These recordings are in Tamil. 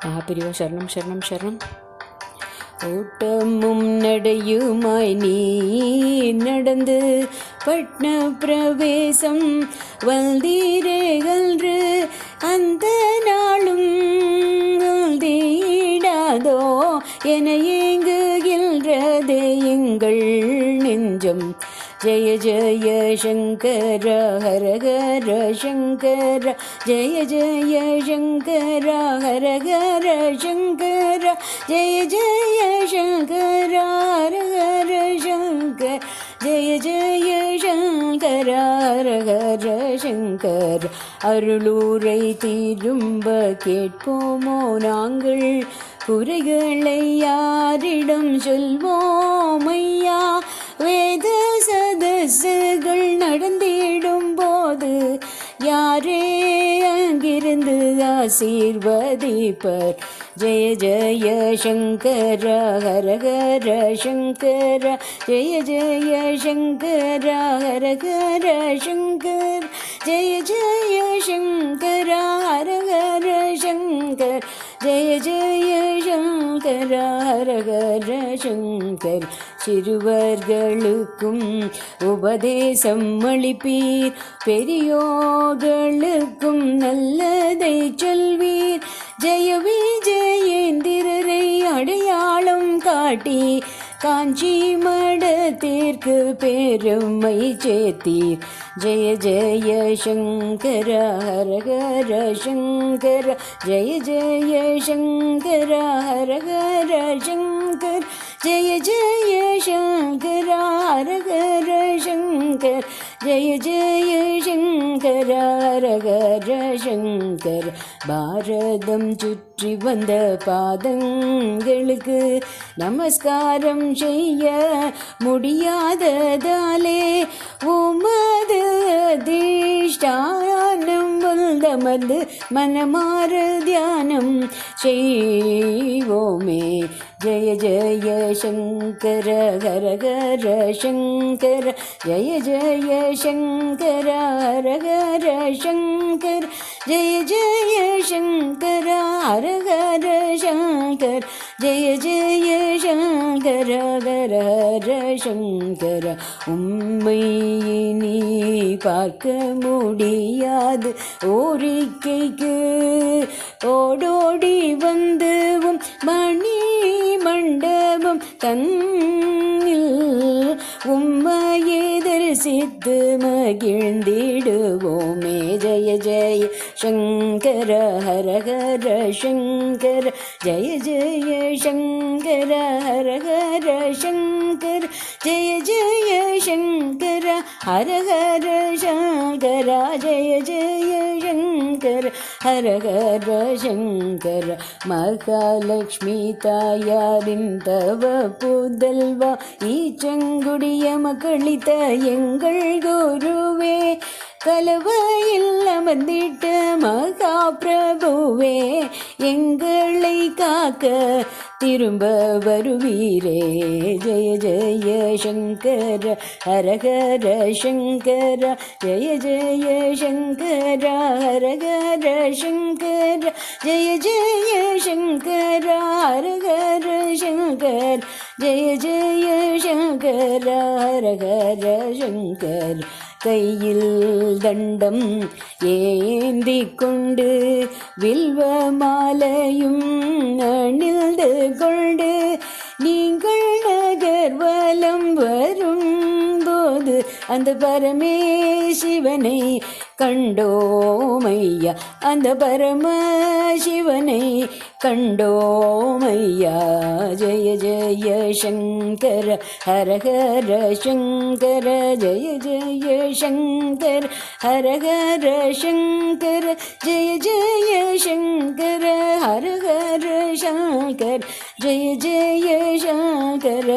மகாபிரிவா சரணம் சரணம் சரணம் ஓட்டமும் நடையுமாய் நீ நடந்து பட்ன பிரவேசம் வந்தீரேகன்று அந்த நாளும் தீடாதோ என ஏங்குகின்றதே எங்கள் நெஞ்சம் ஜெய ஜெய சங்கர ஹர ஹர சங்கர ஜெய ஜெய சங்கர ஹர ஹர சங்கர ஜெய ஜெய சங்கர ஹர ஹர சங்கர ஜெய ஜெய சங்கர ஹர ஹர சங்கர் அருளூரை திரும்ப கேட்போமோ நாங்கள்? குறைகளை யாரிடம் சொல்வோம் ஐயா? வேத சதசுகள் நடந்திடும் போது யாரே அங்கிருந்து ஆசீர்வதிப்பர்? ஜெய ஜெய சங்கர ஹர ஹர சங்கர ஜெய ஜெய சங்கர ஹர ஹர சங்கர் ஜெய ஜெய சங்கர ஹர ஹர சங்கர். ஜெய ஜெய சங்கர ஹரஹர சங்கர். சிறுவர்களுக்கும் உபதேசம் அளிப்பீர். பெரியோர்களுக்கும் நல்லதை சொல்வீர். ஜெய விஜயேந்திரரை அடையாளம் காட்டி காஞ்சி மடத்திற்கு பெருமை சேர்த்தீர் ஜெய ஜெய சங்கர ஹர ஹர சங்கர ஜெய ஜெய சங்கர ஹர ஹர சங்கர் ஜெய ஜெய சங்கர ஹர ஹர சங்கர் ஜெய ஜெய சங்கர ரகர ஹர சங்கர் பாரதம் சுற்றி வந்த பாதங்களுக்கு நமஸ்காரம் செய்ய முடியாததாலே உமது அதிஷ்டானம் வந்தமர்ந்து மனமாறு தியானம் செய்வோமே. ஜய ஜய சங்கர ஹர ஹர சங்கர. ஜய ஜய சங்கர ஹர ஹர சங்கர. ஜய ஜய சங்கர ஹர ஹர சங்கர. ஜய ஜய சங்கர ஹர ஹர சங்கர. உம்மை நீ பார்க்க முடியாது. ஓரிக்கைக்கு ஓடோடி வந்து உம் மணி மண்டபம் தன்னில் உம்மையே தரிசித்து மகிழ்ந்திடுவோமே. ஜய ஜய சங்கர ஹர ஹர சங்கர. ஜய ஜய சங்கர ஹர ஹர சங்கர. ஜய ஜய சங்கர ஹர ஹர சங்கர. ஜய ஜய சங்கர ஹர ஹர சங்கர மகாலட்சுமி தாயாரின் தவ புதல்வா ஈச்சங்குடிய மக்களித்த எங்கள் குருவே கலவையில் அமர்ந்திட்ட மகா பிரபுவே எங்களை காக்க திரும்ப வருவீரே. ஜெய ஜெய சங்கர ஹரஹர சங்கர. ஜெய ஜெய சங்கர ஹரஹர சங்கர. ஜெய ஜெய சங்கர ஹரஹர ஹர சங்கர். ஜெய ஜெய சங்கர ஹரஹர ஹர சங்கர். கையில் தண்டம் ஏந்தி கொண்டு வில்வ மாலையும் அணிந்து கொண்டு நீங்கள் நகர்வலம் வரும் போது அந்த பரமேசிவனை கண்டோமையா? அந்த பரம சிவனை கண்டோமையா? ஜெய ஜெய சங்கர ஹரஹர சங்கர ஜெய ஜெய சங்கர ஹரஹர சங்கர ஜெய ஜெய சங்கர ஹரஹர சங்கர ஜெய ஜெய சங்கர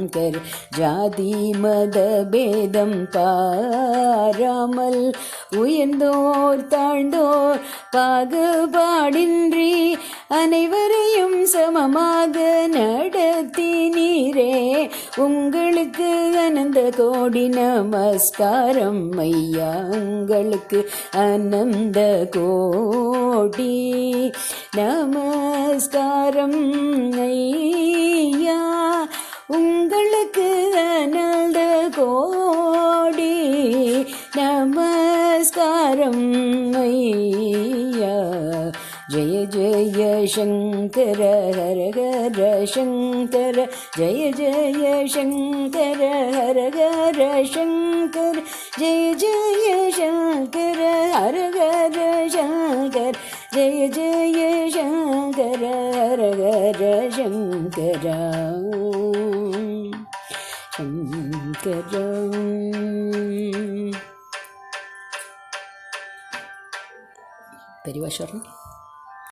சங்கர் ஜாதி மத பேதம் பாராமல் உயர்ந்தோர் தாழ்ந்தோர் பாகுபாடின்றி அனைவரையும் சமமாக நடத்தி நீரே. உங்களுக்கு அனந்த கோடி நமஸ்காரம் ஐயா. உங்களுக்கு அனந்த கோடி நமஸ்காரம் ஐயா. நமஸ்காரம் ஐயா ஜய ஜய சங்கர ஹர ஹர சங்கர. ஜய ஜய சங்கர ஹர ஹர சங்கர. ஜய ஜய சங்கர ஹர ஹர சங்கர. ஜய ஜய சங்கர ஹர ஹர சங்கர തരുമോ